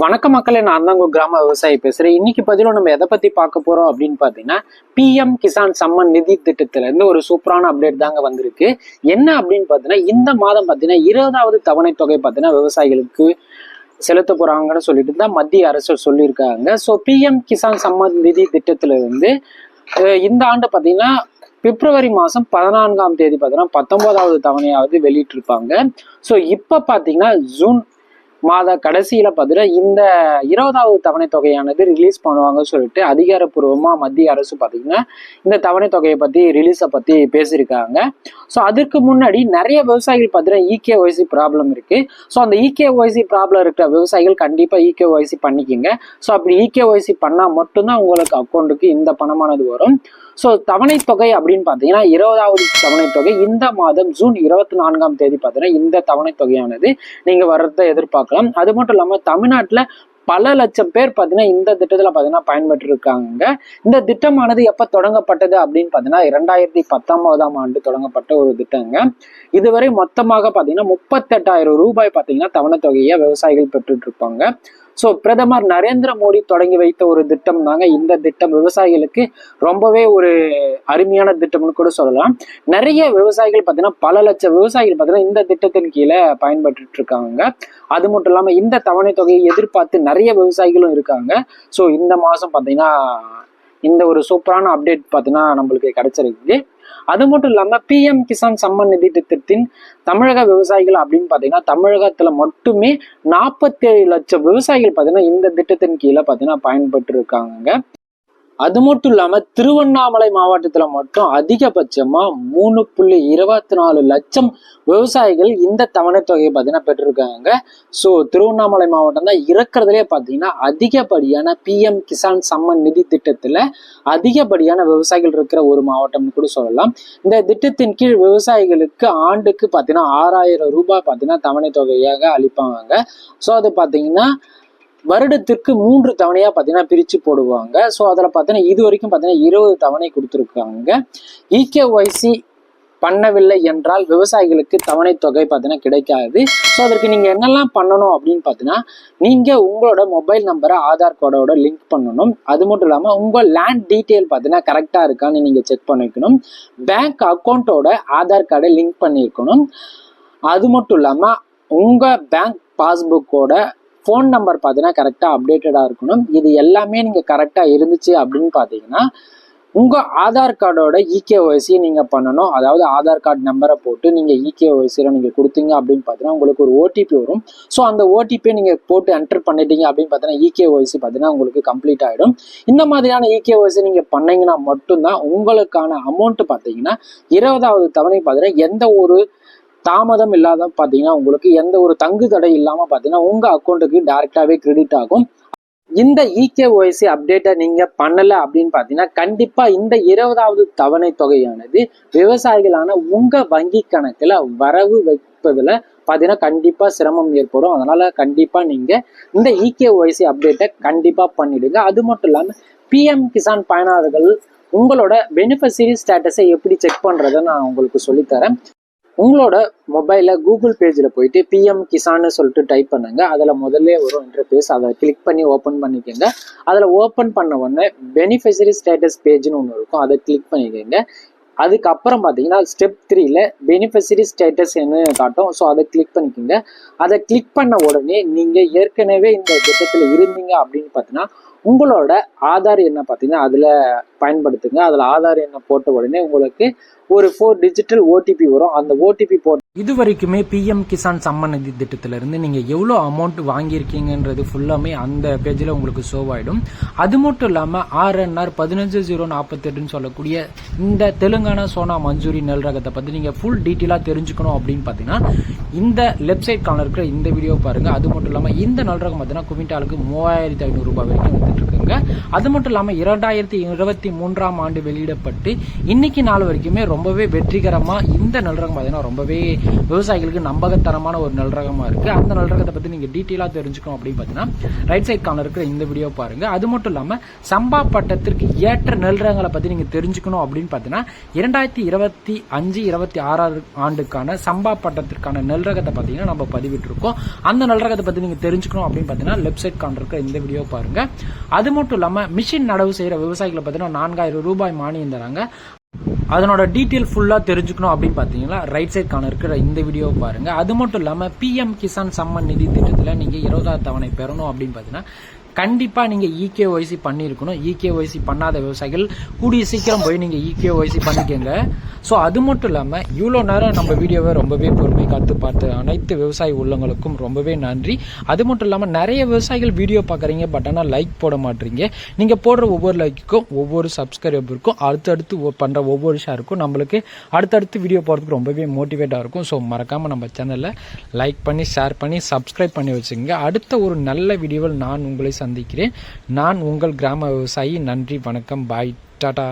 வணக்க மக்களே நான் தான் உங்க கிராம விவசாயி பேசுறேன். இன்னைக்கு பதிலும் நம்ம எதை பத்தி பார்க்க போறோம் அப்படின்னு பாத்தீங்கன்னா பிஎம் கிசான் சம்மன் நிதி திட்டத்துல இருந்து ஒரு சூப்பரான அப்டேட் தாங்க வந்திருக்கு. என்ன அப்படின்னு பாத்தீங்கன்னா இந்த மாதம் பாத்தீங்கன்னா இருபதாவது தவணை தொகை பாத்தீங்கன்னா விவசாயிகளுக்கு செலுத்த போறாங்கன்னு சொல்லிட்டு தான் மத்திய அரசு சொல்லியிருக்காங்க. ஸோ பிஎம் கிசான் சம்மன் நிதி திட்டத்துல இருந்து இந்த ஆண்டு பாத்தீங்கன்னா பிப்ரவரி மாதம் பதினான்காம் தேதி பார்த்தீங்கன்னா பத்தொன்பதாவது தவணையாவது வெளியிட்டிருப்பாங்க. ஸோ இப்போ பார்த்தீங்கன்னா ஜூன் மாத கடைசியில பார்த்தீங்கன்னா இந்த இருபதாவது தவணை தொகையானது ரிலீஸ் பண்ணுவாங்கன்னு சொல்லிட்டு அதிகாரப்பூர்வமா மத்திய அரசு பார்த்தீங்கன்னா இந்த தவணை தொகையை பத்தி ரிலீஸை பத்தி பேசியிருக்காங்க. ஸோ அதுக்கு முன்னாடி நிறைய விவசாயிகள் பார்த்தீங்கன்னா இகேஒய்சி ப்ராப்ளம் இருக்கு. ஸோ அந்த இகேஒய்சி ப்ராப்ளம் இருக்கிற விவசாயிகள் கண்டிப்பா இகேஒய்சி பண்ணிக்கிங்க. ஸோ அப்படி இகேஒய்சி பண்ணா மட்டும்தான் உங்களுக்கு அக்கௌண்ட்டுக்கு இந்த பணமானது வரும். ஸோ தவணை தொகை அப்படின்னு பார்த்தீங்கன்னா இருபதாவது தவணை தொகை இந்த மாதம் ஜூன் இருபத்தி நான்காம் தேதி பார்த்தீங்கன்னா இந்த தவணை தொகையானது நீங்கள் வர்றதை எதிர்பார்க்கலாம். அது மட்டும் இல்லாமல் தமிழ்நாட்டில் பல லட்சம் பேர் பார்த்தீங்கன்னா இந்த திட்டத்தில் பார்த்தீங்கன்னா பயன்பெற்று இருக்காங்க இந்த திட்டமானது எப்போ தொடங்கப்பட்டது அப்படின்னு பார்த்தீங்கன்னா இரண்டாயிரத்தி பத்தொன்பதாம் ஆண்டு தொடங்கப்பட்ட ஒரு திட்டங்க. இதுவரை மொத்தமாக பார்த்தீங்கன்னா முப்பத்தெட்டாயிரம் ரூபாய் பார்த்தீங்கன்னா தவணை தொகையை விவசாயிகள் பெற்றுட்டு இருப்பாங்க. ஸோ பிரதமர் நரேந்திர மோடி தொடங்கி வைத்த ஒரு திட்டம் தாங்க இந்த திட்டம். விவசாயிகளுக்கு ரொம்பவே ஒரு அருமையான திட்டம்னு கூட சொல்லலாம். நிறைய விவசாயிகள் பார்த்தீங்கன்னா பல லட்சம் விவசாயிகள் பார்த்தீங்கன்னா இந்த திட்டத்தின் கீழே பயன்பெற்றுட்டு இருக்காங்க அது மட்டும் இல்லாமல் இந்த தவணை தொகையை எதிர்பார்த்து நிறைய விவசாயிகளும் இருக்காங்க. ஸோ இந்த மாதம் பார்த்தீங்கன்னா இந்த ஒரு சூப்பரான அப்டேட் பார்த்தீங்கன்னா நம்மளுக்கு கிடைச்சிருக்கு அது மட்டும் இல்லாம பிஎம் கிசான் சம்மன் நிதி திட்டத்தின் தமிழக விவசாயிகள் அப்படின்னு பாத்தீங்கன்னா தமிழகத்துல மட்டுமே நாற்பத்தி ஏழு லட்சம் விவசாயிகள் பாத்தீங்கன்னா இந்த திட்டத்தின் கீழே பாத்தீங்கன்னா பயன்பட்டு இருக்காங்க அது மட்டும் இல்லாம திருவண்ணாமலை மாவட்டத்துல மட்டும் அதிகபட்சமா மூணு புள்ளி இருபத்தி நாலு லட்சம் விவசாயிகள் இந்த தவணை தொகையை பார்த்தீங்கன்னா பெற்றிருக்காங்க. ஸோ திருவண்ணாமலை மாவட்டம் தான் இருக்கிறதுலே பார்த்தீங்கன்னா அதிகப்படியான பிஎம் கிசான் சம்மன் நிதி திட்டத்துல அதிகப்படியான விவசாயிகள் இருக்கிற ஒரு மாவட்டம்னு கூட சொல்லலாம். இந்த திட்டத்தின் கீழ் விவசாயிகளுக்கு ஆண்டுக்கு பார்த்தீங்கன்னா ஆறாயிரம் ரூபாய் பார்த்தீங்கன்னா தவணை தொகையாக அளிப்பாங்க. ஸோ அது பார்த்தீங்கன்னா வருடத்திற்கு மூன்று தவணையா பார்த்தீங்கன்னா பிரிச்சு போடுவாங்க. ஸோ அதில் பார்த்தீங்கன்னா இது வரைக்கும் பார்த்தீங்கன்னா இருபது தவணை கொடுத்துருக்காங்க. இகேஒய்சி பண்ணவில்லை என்றால் விவசாயிகளுக்கு தவணை தொகை பார்த்தீங்கன்னா கிடைக்காது. ஸோ அதற்கு நீங்கள் என்னெல்லாம் பண்ணணும் அப்படின்னு பார்த்தீங்கன்னா நீங்கள் உங்களோட மொபைல் நம்பரை ஆதார் கார்டோட லிங்க் பண்ணணும். அது மட்டும் இல்லாமல் உங்கள் லேண்ட் டீட்டெயில் பார்த்தீங்கன்னா கரெக்டாக இருக்கான்னு நீங்கள் செக் பண்ணிக்கணும். பேங்க் அக்கௌண்ட்டோட ஆதார் கார்டை லிங்க் பண்ணியிருக்கணும் அது மட்டும் இல்லாமல் உங்கள் பேங்க் பாஸ்புக்கோட ஃபோன் நம்பர் பார்த்தீங்கன்னா கரெக்டாக அப்டேட்டடாக இருக்கணும். இது எல்லாமே நீங்கள் கரெக்டாக இருந்துச்சு அப்படின்னு பார்த்தீங்கன்னா உங்கள் ஆதார் கார்டோட இகேஒய்சியை நீங்கள் பண்ணணும். அதாவது ஆதார் கார்டு நம்பரை போட்டு நீங்கள் இகேஒய்சியில் நீங்கள் கொடுத்தீங்க அப்படின்னு பார்த்தீங்கன்னா உங்களுக்கு ஒரு ஓடிபி வரும். ஸோ அந்த ஓடிபியை நீங்கள் போட்டு என்டர் பண்ணிட்டீங்க அப்படின்னு பார்த்தீங்கன்னா இகேஒய்சி பார்த்தீங்கன்னா உங்களுக்கு கம்ப்ளீட் ஆகிடும் இந்த மாதிரியான இகேஒய்சி நீங்கள் பண்ணீங்கன்னா மட்டும்தான் உங்களுக்கான அமௌண்ட்டு பார்த்தீங்கன்னா இருபதாவது தவணை பார்த்தீங்கன்னா எந்த ஒரு தாமதம் இல்லாத பார்த்தீங்கன்னா உங்களுக்கு எந்த ஒரு தங்கு தடை இல்லாமல் பார்த்தீங்கன்னா உங்கள் அக்கௌண்ட்டுக்கு டேரெக்டாகவே கிரெடிட் ஆகும். இந்த இகேஒய்சி அப்டேட்டை நீங்கள் பண்ணலை அப்படின்னு பார்த்தீங்கன்னா கண்டிப்பாக இந்த இருபதாவது தவணை தொகையானது விவசாயிகளான உங்கள் வங்கி கணக்கில் வரவு வைப்பதில் பார்த்தீங்கன்னா கண்டிப்பாக சிரமம் ஏற்படும். அதனால் கண்டிப்பாக நீங்கள் இந்த இகேஒய்சி அப்டேட்டை கண்டிப்பாக பண்ணிடுங்க. அது மட்டும் இல்லாமல் பிஎம் கிசான் பயனாளர்கள் உங்களோட பெனிஃபிஷரி ஸ்டேட்டஸை எப்படி செக் பண்ணுறதை நான் உங்களுக்கு சொல்லித்தரேன். உங்களோட மொபைலில் கூகுள் பேஜில் போயிட்டு பிஎம் கிசான்னு சொல்லிட்டு டைப் பண்ணுங்க. அதில் முதல்ல வரும் இன்டர்ஃபேஸ் அதை கிளிக் பண்ணி ஓப்பன் பண்ணிக்கோங்க. அதில் ஓப்பன் பண்ண உடனே பெனிஃபிஷரி ஸ்டேட்டஸ் பேஜ்னு ஒன்று இருக்கும். அதை கிளிக் பண்ணிக்கோங்க. அதுக்கப்புறம் பார்த்தீங்கன்னா ஸ்டெப் த்ரீல பெனிஃபிஷரி ஸ்டேட்டஸ் என்ன காட்டும். ஸோ அதை கிளிக் பண்ணிக்கோங்க. அதை கிளிக் பண்ண உடனே நீங்கள் ஏற்கனவே இந்த திட்டத்தில் இருந்தீங்க அப்படின்னு பார்த்தீங்கன்னா உங்களோட ஆதார் எண்ணை பார்த்தீங்கன்னா அதில் பயன்படுத்துங்க. அதில் ஆதார் எண்ணை போட்ட உடனே உங்களுக்கு ஒரு ஃபோர் டிஜிட்டல் ஓடிபி வரும். அந்த ஓடிபி போட்டு இது வரைக்குமே பிஎம் கிசான் சம்மன் நிதி திட்டத்திலிருந்து இருந்து எவ்வளோ அமௌண்ட் வாங்கியிருக்கீங்கன்றது ஃபுல்லாமே அந்த பேஜில் உங்களுக்கு ஷோவ் ஆகிடும் அது மட்டும் இல்லாமல் ஆர்என்ஆர் பதினஞ்சு ஜீரோ நாற்பத்தெட்டுன்னு சொல்லக்கூடிய இந்த தெலுங்கானா சோனா மஞ்சூரி நெல் ரகத்தை பற்றி நீங்கள் ஃபுல் டீட்டெயிலாக தெரிஞ்சுக்கணும் அப்படின்னு பார்த்தீங்கன்னா இந்த லெஃப்ட் சைட் இருக்கிற இந்த வீடியோ பாருங்கள் அது மட்டும் இல்லாமல் இந்த நல் ரகம் பார்த்தீங்கன்னா குவிண்டாலுக்கு மூவாயிரத்தி ஐநூறுரூபா வரைக்கும் வந்துட்டு இருக்குங்க அது மட்டும் இல்லாமல் இரண்டாயிரத்தி இருபத்தி மூன்றாம் ஆண்டு வெளியிடப்பட்டு இன்னைக்கு நாள் வரைக்குமே ரொம்பவே வெற்றிகரமாக இந்த நல்ரகம் பார்த்தீங்கன்னா ரொம்பவே விவசாயிகளுக்கு நம்பகத்தரமான ஒரு நல்ரகமாக இருக்குது இருக்கு. அந்த நல்ரகத்தை பற்றி நீங்கள் டீட்டெயிலாக தெரிஞ்சுக்கணும் அப்படின்னு பார்த்தீங்கன்னா ரைட் சைட் கார்னர் இருக்கிற இந்த வீடியோ பாருங்க. அது மட்டும் இல்லாமல் சம்பா பட்டத்திற்கு ஏற்ற நல்ரகங்களை பற்றி நீங்கள் தெரிஞ்சுக்கணும் அப்படின்னு பார்த்தீங்கன்னா இரண்டாயிரத்தி இருபத்தி அஞ்சு இருபத்தி ஆறாவது ஆண்டுக்கான சம்பா பட்டத்திற்கான நெல் ரகத்தை பார்த்தீங்கன்னா நம்ம பதிவிட்டிருக்கோம். அந்த நெல் ரகத்தை நீங்கள் தெரிஞ்சுக்கணும் அப்படின்னு பார்த்தீங்கன்னா லெஃப்ட் சைட் கார்னர் இருக்கிற இந்த வீடியோ பாருங்க. அது மட்டும் இல்லாம மிஷின் நடவு செய்யற விவசாயிகளை பார்த்தீங்கன்னா நான்காயிரம் ரூபாய் மானியம் தராங்க. அதனோட டீட்டெயில் ஃபுல்லாக தெரிஞ்சுக்கணும் அப்படின்னு பார்த்தீங்கன்னா ரைட் சைட் இருக்கிற இந்த வீடியோ பாருங்க. அது மட்டும் இல்லாமல் பிஎம் கிசான் சம்மன் நிதி திட்டத்தில் நீங்கள் இருபதாவது தவணை பெறணும் அப்படின்னு பார்த்தீங்கன்னா கண்டிப்பாக நீங்கள் இகேஒய்சி பண்ணியிருக்கணும். இகேஒய்சி பண்ணாத விவசாயிகள் கூடிய சீக்கிரம் போய் நீங்கள் இகேஒய்சி பண்ணிக்கோங்க. ஸோ அது மட்டும் இல்லாமல் இவ்வளோ நேரம் நம்ம வீடியோவை ரொம்பவே பொறுமை காத்து பார்த்து அனைத்து விவசாய உள்ளங்களுக்கும் ரொம்பவே நன்றி. அது மட்டும் இல்லாமல் நிறைய விவசாயிகள் வீடியோ பார்க்குறீங்க பட் ஆனால் லைக் போட மாட்டீங்க. நீங்கள் போடுற ஒவ்வொரு லைக்குக்கும் ஒவ்வொரு சப்ஸ்கிரைபருக்கும் அடுத்தடுத்து பண்ணுற ஒவ்வொரு ஷேருக்கும் நம்மளுக்கு அடுத்தடுத்து வீடியோ போகிறதுக்கு ரொம்பவே மோட்டிவேட்டாக இருக்கும். ஸோ மறக்காமல் நம்ம சேனலில் லைக் பண்ணி ஷேர் பண்ணி சப்ஸ்கிரைப் பண்ணி வச்சுங்க அடுத்த ஒரு நல்ல வீடியோவில் நான் உங்களை சந்திக்கிறேன். நான் உங்கள் கிராம விவசாயி. நன்றி வணக்கம். பாய். டாடா.